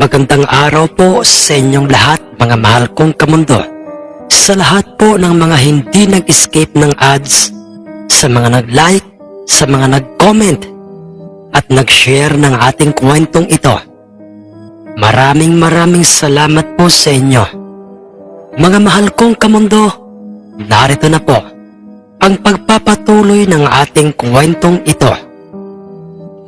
Magandang araw po sa inyong lahat mga mahal kong kamundo. Sa lahat po ng mga hindi nag-escape ng ads, sa mga nag-like, sa mga nag-comment, at nag-share ng ating kwentong ito. Maraming maraming salamat po sa inyo. Mga mahal kong kamundo, narito na po ang pagpapatuloy ng ating kwentong ito.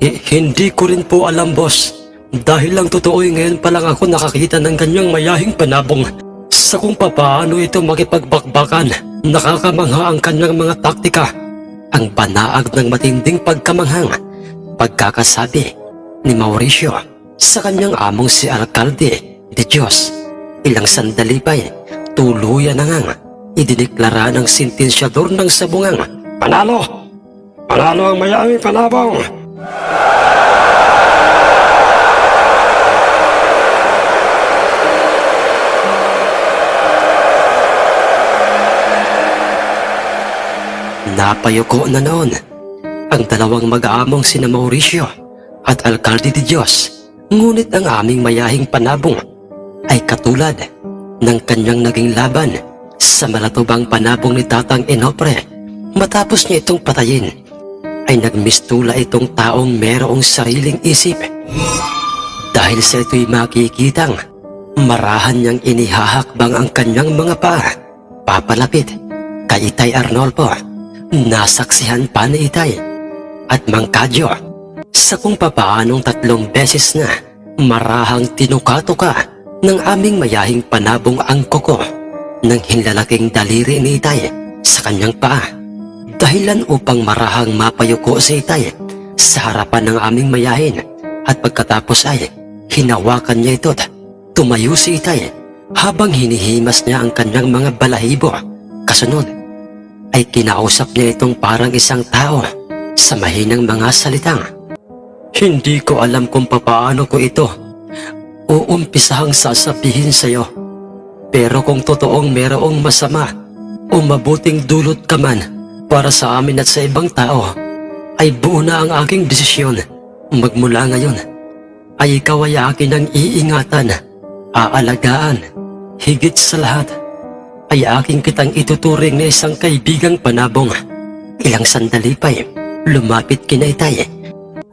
hindi ko rin po alam, boss. Dahil lang totoo eh, ngayon pa lang ako nakakita ng ganyang mayahing panabong sa kung papaano ito makipagbakbakan. Nakakamangha ang kanyang mga taktika. Ang banaag ng matinding pagkamanghang. Pagkakasabi ni Mauricio sa kanyang among si Alcalde de Dios. Ilang sandali pa eh, tuluyan na ngang idineklara ng sentensyador ng sabungang. Panalo! Panalo ang mayaming panabong! Napayuko na noon ang dalawang mag-aamong sina Mauricio at Alcalde de Dios. Ngunit ang aming mayahing panabong ay katulad ng kanyang naging laban sa malatubang panabong ni Tatang Enopre. Matapos niya itong patayin, ay nagmistula itong taong merong sariling isip. Dahil sa ito'y makikitang marahan niyang inihahakbang ang kanyang mga paa. Papalapit kay Itay Arnolfo. Nasaksihan pa ni Itay at Mangkadyo sa kung papaanong tatlong beses na marahang tinuka-tuka ng aming mayahing panabong ang koko ng hinlalaking daliri ni Itay sa kanyang paa. Dahilan upang marahang mapayuko si Itay sa harapan ng aming mayahin at pagkatapos ay hinawakan niya ito at tumayo si Itay habang hinihimas niya ang kanyang mga balahibo. Kasunod ay kinausap niya itong parang isang tao sa mahinang mga salitang. Hindi ko alam kung papaano ko ito uumpisahang sasabihin sa iyo. Pero kung totoong merong masama o mabuting dulot ka man para sa amin at sa ibang tao, ay buo na ang aking desisyon. Magmula ngayon, ay ikaw ay akin ang iingatan, aalagaan, higit sa lahat, ay aking kitang ituturing na isang kaibigang panabong. Ilang sandali pa lumapit kinaitay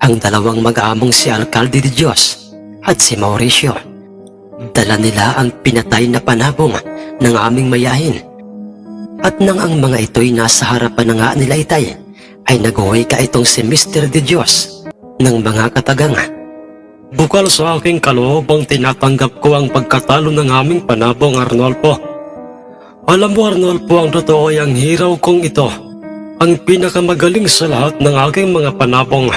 ang dalawang mag-among si Alcalde de Dios at si Mauricio. Dala nila ang pinatay na panabong ng aming mayahin. At nang ang mga ito'y nasa harapan na nga nila itay, ay naguhay ka itong si Mr. de Dios ng mga katagang. Bukal sa aking kaloobang tinatanggap ko ang pagkatalo ng aming panabong Arnolfo. Alam mo Arnolfo ang totoo ay ang hiraw kong ito, ang pinakamagaling sa lahat ng aking mga panabong.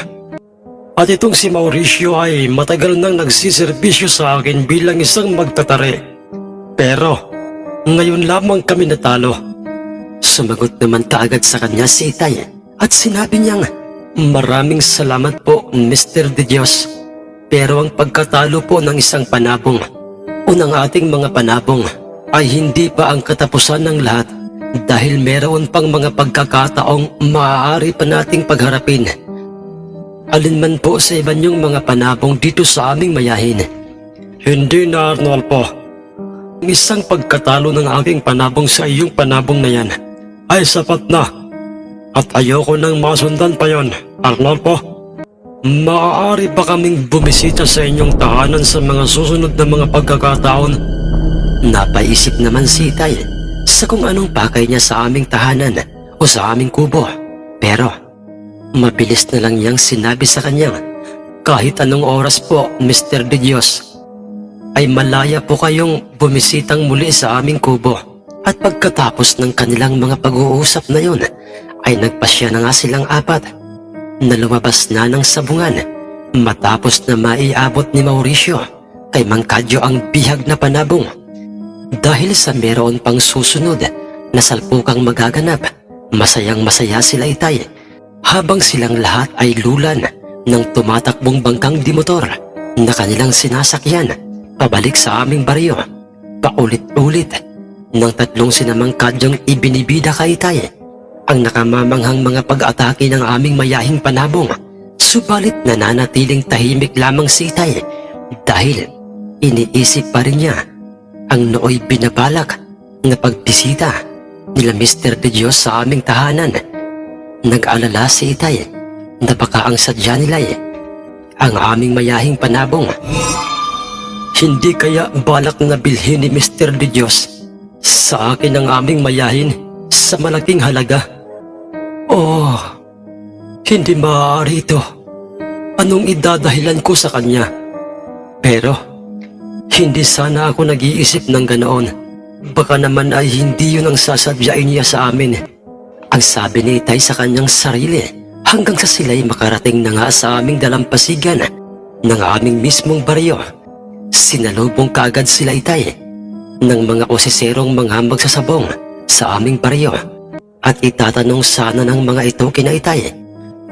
At itong si Mauricio ay matagal nang nagsiservisyo sa akin bilang isang magtatari. Pero, ngayon lamang kami natalo. Sumagot naman kaagad sa kanya si Itay at sinabi niyang, Maraming salamat po, Mr. De Dios. Pero ang pagkatalo po ng isang panabong o ng ating mga panabong ay hindi pa ang katapusan ng lahat dahil meron pang mga pagkakataong maaari pa nating pagharapin. Alin man po sa iba niyong mga panabong dito sa aming mayahin. Hindi na Arnolfo. Ang isang pagkatalo ng aking panabong sa iyong panabong na yan ay sapat na. At ayoko nang masundan pa yon, Arnolfo. Maaari ba kaming bumisita sa inyong tahanan sa mga susunod na mga pagkakataon? Napaisip naman si Itay sa kung anong pakay niya sa aming tahanan o sa aming kubo. Pero mabilis na lang niyang sinabi sa kanya, kahit anong oras po, Mr. De Dios, ay malaya po kayong bumisitang muli sa aming kubo. At pagkatapos ng kanilang mga pag-uusap na yun, ay nagpasya na nga silang apat na lumabas na ng sabungan matapos na maiabot ni Mauricio kay Mangkadyo ang bihag na panabong. Dahil sa meron pang susunod na salpukang magaganap, masayang masaya sila itay habang silang lahat ay lulan ng tumatakbong bangkang dimotor na kanilang sinasakyan pabalik sa aming baryo. Paulit-ulit ng tatlong sinamang kadyong ibinibida kay Itay ang nakamamanghang mga pag-atake ng aming mayahing panabong. Subalit nananatiling tahimik lamang si Itay dahil iniisip pa rin niya ang nooy binabalak na pagbisita nila Mr. De Dios sa aming tahanan. Nag-alala si Itay na baka ang sadya nila ang aming mayahing panabong. Hindi kaya balak na bilhin ni Mr. De Dios sa akin ang aming mayahin sa malaking halaga. Oh, hindi maaari ito. Anong idadahilan ko sa kanya? Pero, hindi sana ako nag-iisip ng ganoon. Baka naman ay hindi yun ang sasadyain niya sa amin. Ang sabi ni Itay sa kanyang sarili, hanggang sa sila'y makarating na nga sa aming dalampasigan ng aming mismong baryo. Sinalubong kaagad sila Itay ng mga osiserong mga magsasabong sa aming baryo at itatanong sana ng mga ito kina Itay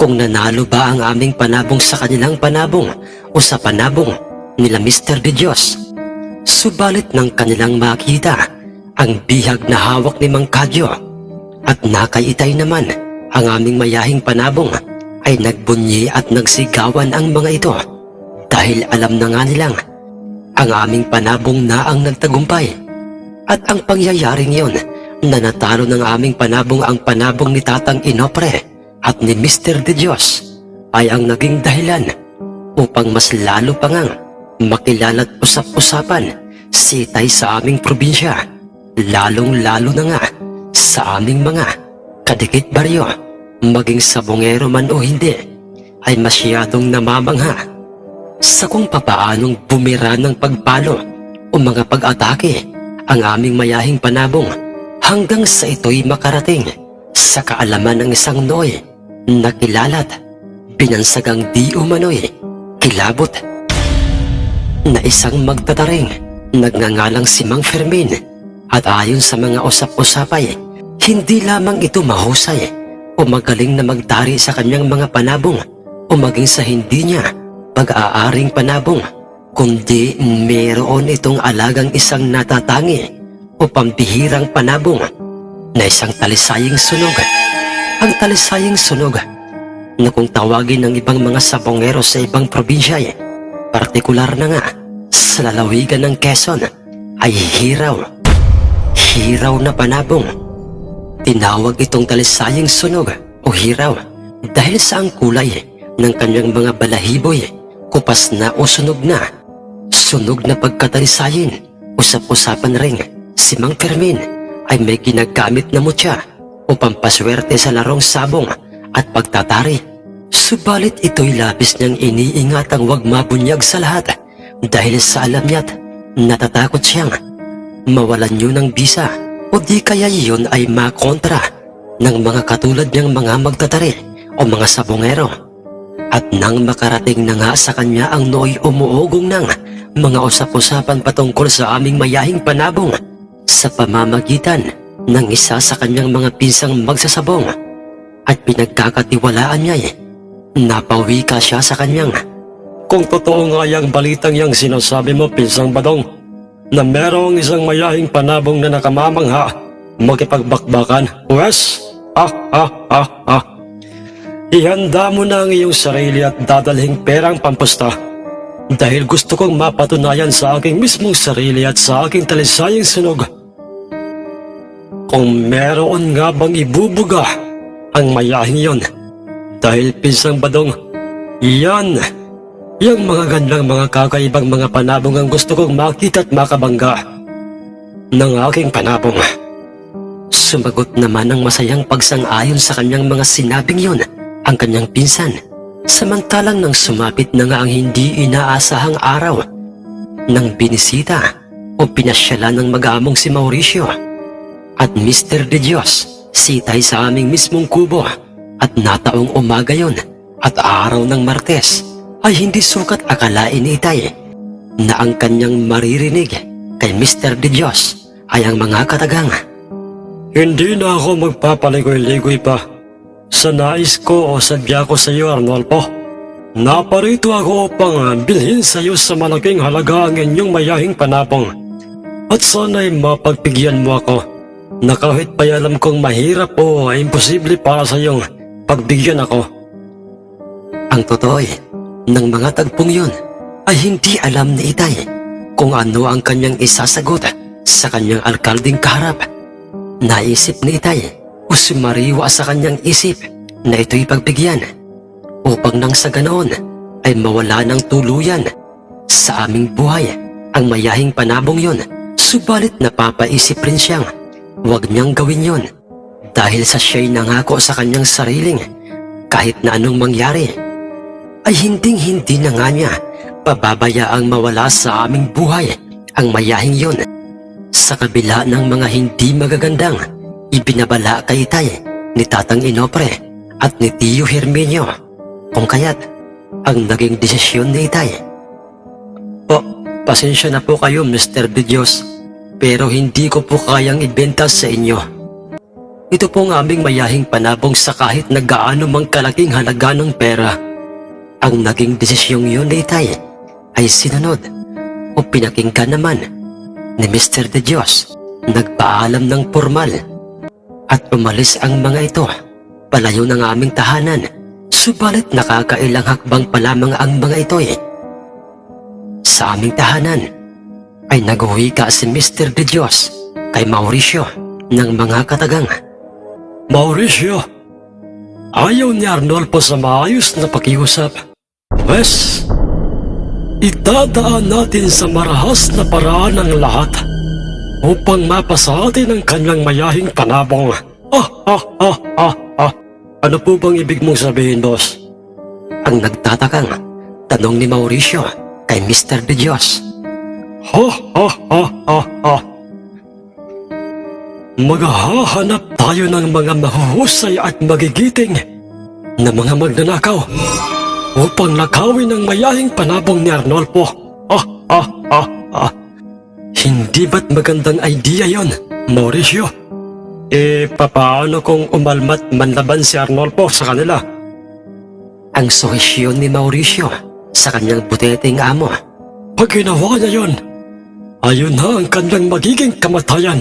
kung nanalo ba ang aming panabong sa kanilang panabong o sa panabong nila Mr. De Dios. Subalit ng kanilang makita ang bihag na hawak ni Mang Kadyo at nakaitay naman ang aming mayahing panabong ay nagbunyi at nagsigawan ang mga ito dahil alam na nga nilang ang aming panabong na ang nagtagumpay at ang pangyayaring yon na natalo ng aming panabong ang panabong ni Tatang Inopre at ni Mr. De Dios ay ang naging dahilan upang mas lalo pa ngang makilala at usap-usapan si Tay sa aming probinsya, lalong-lalo na nga sa aming mga kadikit baryo, maging sabongero man o hindi, ay masyadong namamangha. Sa kung papaanong bumira ng pagpalo o mga pag-atake ang aming mayahing panabong hanggang sa ito'y makarating sa kaalaman ng isang noy na kilalat, binansagang di umano'y kilabot na isang magtataring nagngangalang si Mang Fermin at ayon sa mga usap-usapay, hindi lamang ito mahusay o magaling na magtari sa kanyang mga panabong o maging sa hindi niya pag-aaring panabong, kundi meron itong alagang isang natatangi o pambihirang panabong na isang talisaying sunog. Ang talisaying sunog na kung tawagin ng ibang mga sabongero sa ibang probinsya eh, partikular na nga sa lalawigan ng Quezon ay hiraw. Hiraw na panabong. Tinawag itong talisaying sunog o hiraw dahil sa ang kulay ng kanyang mga balahiboy, kupas na o sunog na. Sunog na pagkatalisayin, usap-usapan ring si Mang Fermin ay may ginagamit na mutya o pampaswerte sa larong sabong at pagtatari. Subalit ito'y labis niyang iniingatang wag mabunyag sa lahat. Dahil sa alam niya't natatakot siyang mawalan yun ng bisa. O di kaya iyon ay makontra ng mga katulad niyang mga magtatari o mga sabongero. At nang makarating na nga sa kanya ang nooy umuugong ng mga usap-usapan patungkol sa aming mayahing panabong sa pamamagitan ng isa sa kanyang mga pinsang magsasabong. At pinagkakatiwalaan niya eh, napawi ka siya sa kanyang Kung totoo nga yung balitang yang sinasabi mo, Pinsang Badong, na merong isang mayahing panabong na nakamamangha, makipagbakbakan, Wes, ah, ah, ah, ah. Ihanda mo na ang iyong sarili at dadalhing perang pampusta. Dahil gusto kong mapatunayan sa aking mismong sarili at sa aking talisayang sunog. Kung meron nga bang ibubuga ang mayahing yon. Dahil Pinsang Badong, yan, yung mga gandang mga kakaibang mga panabong ang gusto kong makita at makabangga ng aking panabong. Sumagot naman ang masayang pagsang-ayon sa kanyang mga sinabing yun ang kanyang pinsan. Samantalang nang sumapit na nga ang hindi inaasahang araw ng binisita o pinasyalan ng mag-among si Mauricio at Mr. De Dios sitay sa aming mismong kubo at nataong umaga yon at araw ng Martes ay hindi sukat akalain ni Itay na ang kanyang maririnig kay Mr. De Dios ay ang mga katagang Hindi na ako magpapaligoy-ligoy pa. Sa nais ko o sadya ko sa iyo, Arnolfo. Naparito ako upang ah, bilhin sa iyo sa malaking halaga ang inyong mayahing panabong. At sana'y mapagpigyan mo ako na kahit pa alam kong mahirap o imposible para sa iyong pagbigyan ako. Ang totoo eh, ng mga tagpong yun ay hindi alam ni Itay kung ano ang kanyang isasagot sa kanyang alkalding kaharap. Naisip ni Itay o sumariwa sa kanyang isip na ito'y pagbigyan upang nang sa ganoon ay mawala ng tuluyan sa aming buhay ang mayahing panabong yon. Subalit napapaisip rin siyang huwag niyang gawin yon dahil sa siya'y nangako sa kanyang sariling kahit na anong mangyari ay hinding hindi na nga niya pababayaang mawala sa aming buhay ang mayahing yon. Sa kabila ng mga hindi magagandang ibinabala kay Tay ni Tatang Inopre at ni Tio Herminio kung kaya't ang naging desisyon ni Tay. Po, pasensya na po kayo Mr. De Dios pero hindi ko po kayang ibenta sa inyo. Ito po ang aming mayahing panabong sa kahit na gaano mang kalaking halaga ng pera. Ang naging desisyong yun Itay ay sinunod o pinakinggan naman ni Mr. De Dios. Nagpaalam ng formal at umalis ang mga ito palayo ng aming tahanan. Subalit nakakailang hakbang pa lamang ang mga ito eh. Sa aming tahanan ay naguwi ka si Mr. De Dios kay Mauricio ng mga katagang. Mauricio, ayaw ni Arnolfo sa maayos na pakiusap. Wes, idadaan natin sa marahas na paraan ang lahat upang mapasa atin ang kanyang mayahing panabong. Ah, ah, ah, ah, ah. Ano po bang ibig mong sabihin, boss? Ang nagtatakang tanong ni Mauricio kay Mr. De Dios. Ha, ha, ha, ha, ha. Maghahanap tayo ng mga mahuhusay at magigiting na mga magnanakaw upang nakawin ang mayahing panabong ni Arnolfo. Ah, ah, ah, ah. Hindi ba't magandang idea yon, Mauricio? Eh, papaano kung umalmat manlaban si Arnolfo sa kanila? Ang suhesyon ni Mauricio sa kanyang buteteng amo. Pag ginawa niya yun, ayun na ang kanyang magiging kamatayan.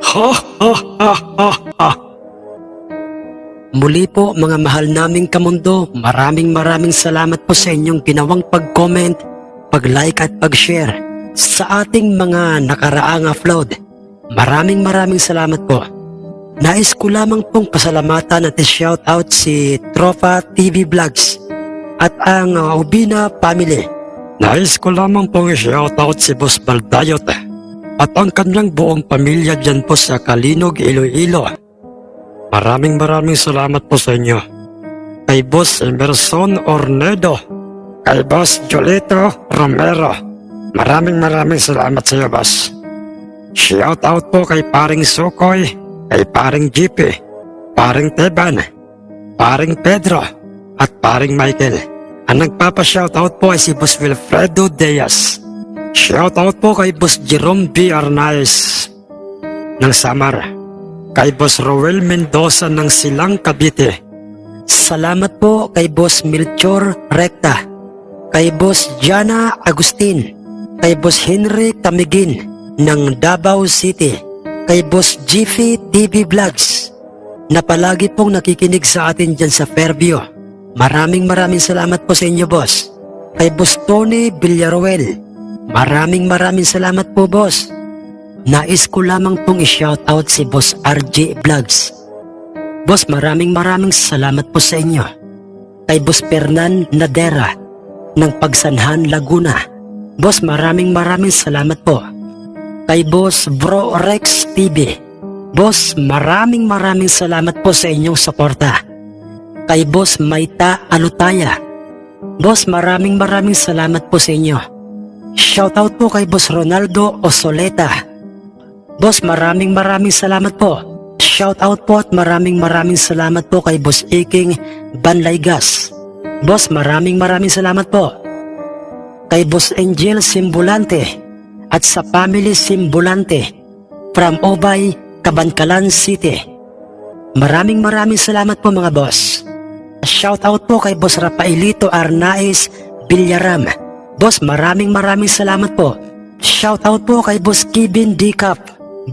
Ha, ha, ha. Muli po mga mahal naming kamundo, maraming maraming salamat po sa inyong ginawang pag-comment, pag-like at pag-share sa ating mga nakaraang upload. Maraming maraming salamat po. Nais ko lamang pong pasalamatan at shoutout si Tropa TV Vlogs at ang Ubina Family. Nais ko lamang pong i-shoutout si Boss Baldayot at ang kanyang buong pamilya dyan po sa Kalinog, Iloilo. Maraming maraming salamat po sa inyo. Kay Boss Emerson Ornedo, kay Boss Jolito Romero. Maraming maraming salamat sa iyo, Boss. Shoutout po kay Paring Sukoy, kay Paring GP, Paring Teban, Paring Pedro, at Paring Michael. Ang nagpapa-shoutout po ay si Boss Wilfredo Diaz. Shoutout po kay Boss Jerome B. Arnaez ng Samar. Kay Boss Roel Mendoza ng Silang Cavite. Salamat po kay Boss Melchor Recta, kay Boss Jana Agustin, kay Boss Henry Tamigin ng Davao City, kay Boss Jiffy TV Vlogs na palagi pong nakikinig sa atin dyan sa Fairview. Maraming maraming salamat po sa inyo, boss. Kay Boss Tony Villaruel, maraming maraming salamat po, boss. Nais ko lamang pong i-shoutout si Boss RJ Vlogs. Boss, maraming maraming salamat po sa inyo. Kay Boss Fernan Nadera ng Pagsanhan, Laguna. Boss, maraming maraming salamat po. Kay Boss Bro Rex TV. Boss, maraming maraming salamat po sa inyong suporta. Kay Boss Maita Alutaya. Boss, maraming maraming salamat po sa inyo. Shoutout po kay Boss Ronaldo Osoleta. Boss, maraming maraming salamat po. Shoutout po at maraming maraming salamat po kay Boss Iking Banlaygas. Boss, maraming maraming salamat po. Kay Boss Angel Simbulante at sa Family Simbulante from Obay, Kabankalan City. Maraming maraming salamat po mga boss. Shoutout po kay Boss Rafaelito Arnaiz Villaram. Boss, maraming maraming salamat po. Shoutout po kay Boss Kevin Dicap.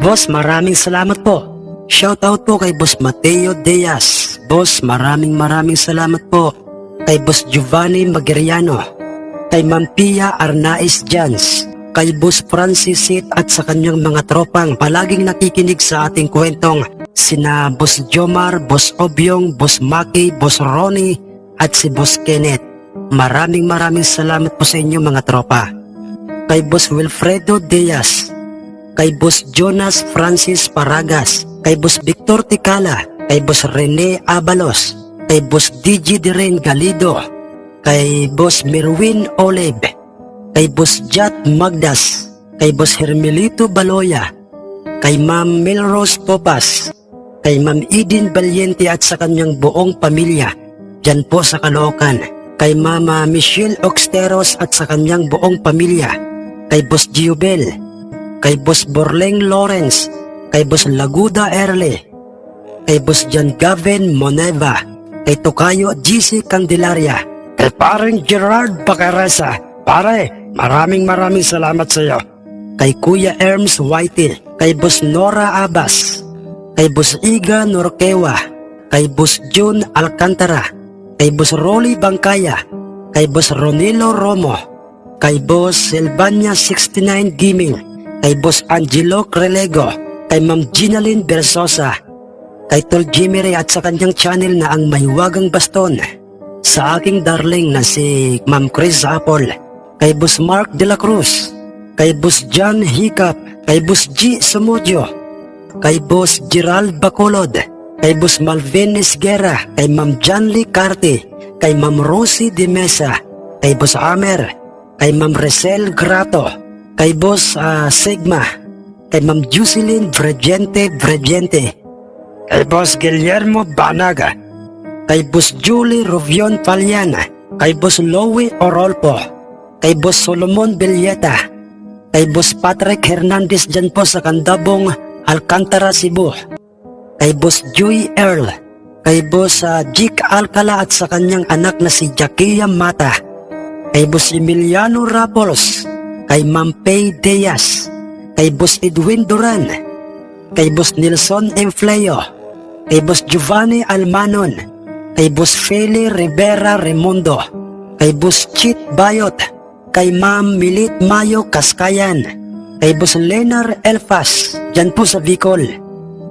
Boss, maraming salamat po. Shoutout po kay Boss Mateo Diaz. Boss, maraming maraming salamat po. Kay Boss Giovanni Magiriano. Kay Ma'am Pia Arnaiz Jans. kay Boss Francis Sit at sa kanyang mga tropang palaging nakikinig sa ating kwentong sina Boss Jomar, Boss Obyong, Boss Maki, Boss Ronnie at si Boss Kenneth. Maraming maraming salamat po sa inyo mga tropa. Kay Boss Wilfredo Diaz, kay Boss Jonas Francis Paragas, kay Boss Victor Ticala, kay Boss Rene Abalos, kay Boss DJ Diren Galido, kay Boss Merwin Oleb, kay Boss Jat Magdas, kay Boss Hermelito Baloya, kay Ma'am Melrose Popas, kay Ma'am Eden Valiente at sa kanyang buong pamilya, dyan po sa Caloocan, kay Mama Michelle Oxteros at sa kanyang buong pamilya, kay Boss Giobel, kay Boss Borleng Lawrence, kay Boss Laguda Erle, kay Boss John Gavin Moneva, kay Tokayo GC Candelaria, kay parang Gerard Bacaresa. Pare, maraming maraming salamat sa iyo. Kay Kuya Erms Whitey, kay Boss Nora Abbas, kay Boss Iga Norquewa, kay Boss June Alcantara, kay Boss Rolly Bangkaya, kay Boss Ronilo Romo, kay Boss Silvania 69 Gaming, kay Boss Angelo Crelego, kay Ma'am Ginalyn Bersosa, kay Tol Jimmy Ray at sa kanyang channel na ang Mahiwagang Baston, sa aking darling na si Ma'am Chris Apple, kay Boss Mark De La Cruz, kay Boss John Hiccup, kay Boss G. Sumudio, kay Boss Gerald Bacolod, kay Boss Malvin Esguera, kay Ma'am Janly Carte, kay Ma'am Rosie De Mesa, kay Boss Amer, kay Ma'am Resel Grato, kay Boss ah, Sigma, kay Ma'am Jocelyn Bregente Bregente, kay Boss Guillermo Banaga, kay Boss Julie Rovion Paliana, kay Boss Lowy Orolpo, kay Boss Solomon Villeta, kay Boss Patrick Hernandez dyan po sa Kandabong, Alcantara, Cebu, kay Boss Joey Earl, kay Boss ah, Jik Alcala at sa kanyang anak na si Jakia Mata, kay Boss Emiliano Rapolos, kay Ma'am Pay Diaz, kay Boss Edwin Duran, kay Boss Nelson Enfleo, kay Boss Giovanni Almanon, kay Boss Feli Rivera Remundo, kay Boss Chit Bayot, kay Ma'am Milit Mayo Kaskayan, kay Boss Lenar Elfas, dyan po sa Bicol.